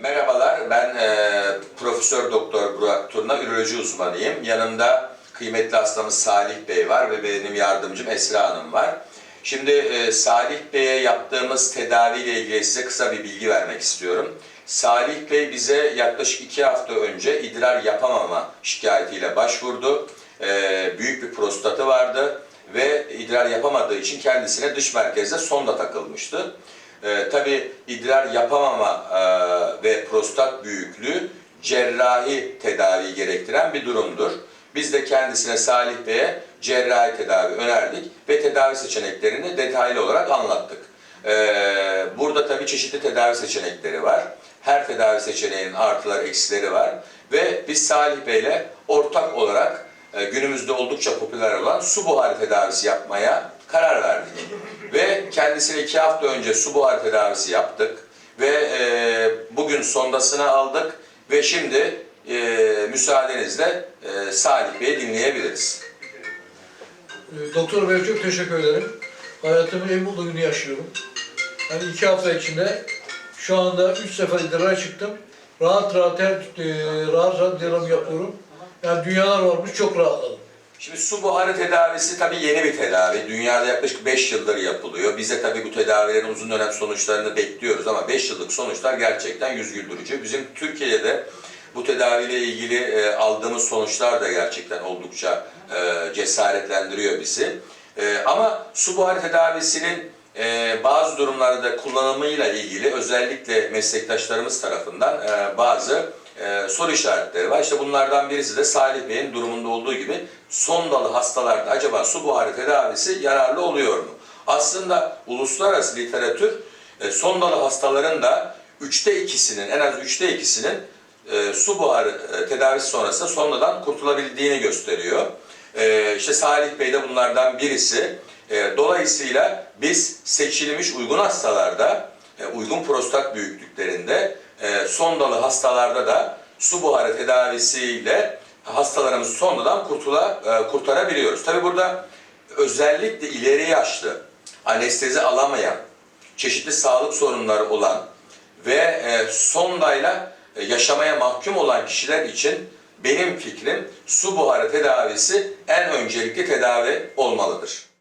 Merhabalar, ben e, Profesör Doktor Burak Turna, üroloji uzmanıyım. Yanımda kıymetli hastamız Salih Bey var ve benim yardımcım Esra Hanım var. Şimdi e, Salih Bey'e yaptığımız tedaviyle ilgili size kısa bir bilgi vermek istiyorum. Salih Bey bize yaklaşık iki hafta önce idrar yapamama şikayetiyle başvurdu. E, büyük bir prostatı vardı ve idrar yapamadığı için kendisine dış merkezde sonda takılmıştı. Ee, tabii idrar yapamama e, ve prostat büyüklüğü cerrahi tedavi gerektiren bir durumdur. Biz de kendisine Salih Bey'e cerrahi tedavi önerdik ve tedavi seçeneklerini detaylı olarak anlattık. Ee, burada tabii çeşitli tedavi seçenekleri var. Her tedavi seçeneğinin artıları, eksileri var. Ve biz Salih Bey'le ortak olarak e, günümüzde oldukça popüler olan su buharı tedavisi yapmaya karar verdik. Ve kendisine iki hafta önce su buharı tedavisi yaptık. Ve e, bugün sondasını aldık ve şimdi e, müsaadenizle e, Salih Bey'i dinleyebiliriz. Ee, Doktor Bey çok teşekkür ederim. Hayatımın en mutlu günü yaşıyorum. Yani iki hafta içinde şu anda üç sefer idrara çıktım. Rahat rahat her, e, rahat rahat yapıyorum. Yani dünyalar varmış çok rahatladım. Şimdi su buharı tedavisi tabii yeni bir tedavi. Dünyada yaklaşık 5 yıldır yapılıyor. Biz de tabii bu tedavilerin uzun dönem sonuçlarını bekliyoruz ama 5 yıllık sonuçlar gerçekten yüz güldürücü. Bizim Türkiye'de bu tedaviyle ilgili e, aldığımız sonuçlar da gerçekten oldukça e, cesaretlendiriyor bizi. E, ama su buharı tedavisinin bazı durumlarda kullanımıyla ilgili özellikle meslektaşlarımız tarafından bazı soru işaretleri var. İşte bunlardan birisi de Salih Bey'in durumunda olduğu gibi sondalı hastalarda acaba su buharı tedavisi yararlı oluyor mu? Aslında uluslararası literatür e, sondalı hastaların da üçte ikisinin, en az üçte ikisinin e, su buharı e, tedavisi sonrasında sonradan kurtulabildiğini gösteriyor. E, işte Salih Bey de bunlardan birisi. Dolayısıyla biz seçilmiş uygun hastalarda, uygun prostat büyüklüklerinde, e, sondalı hastalarda da su buharı tedavisiyle hastalarımızı sonradan kurtula, e, kurtarabiliyoruz. Tabi burada özellikle ileri yaşlı, anestezi alamayan, çeşitli sağlık sorunları olan ve e, sondayla e, yaşamaya mahkum olan kişiler için benim fikrim su buharı tedavisi en öncelikli tedavi olmalıdır.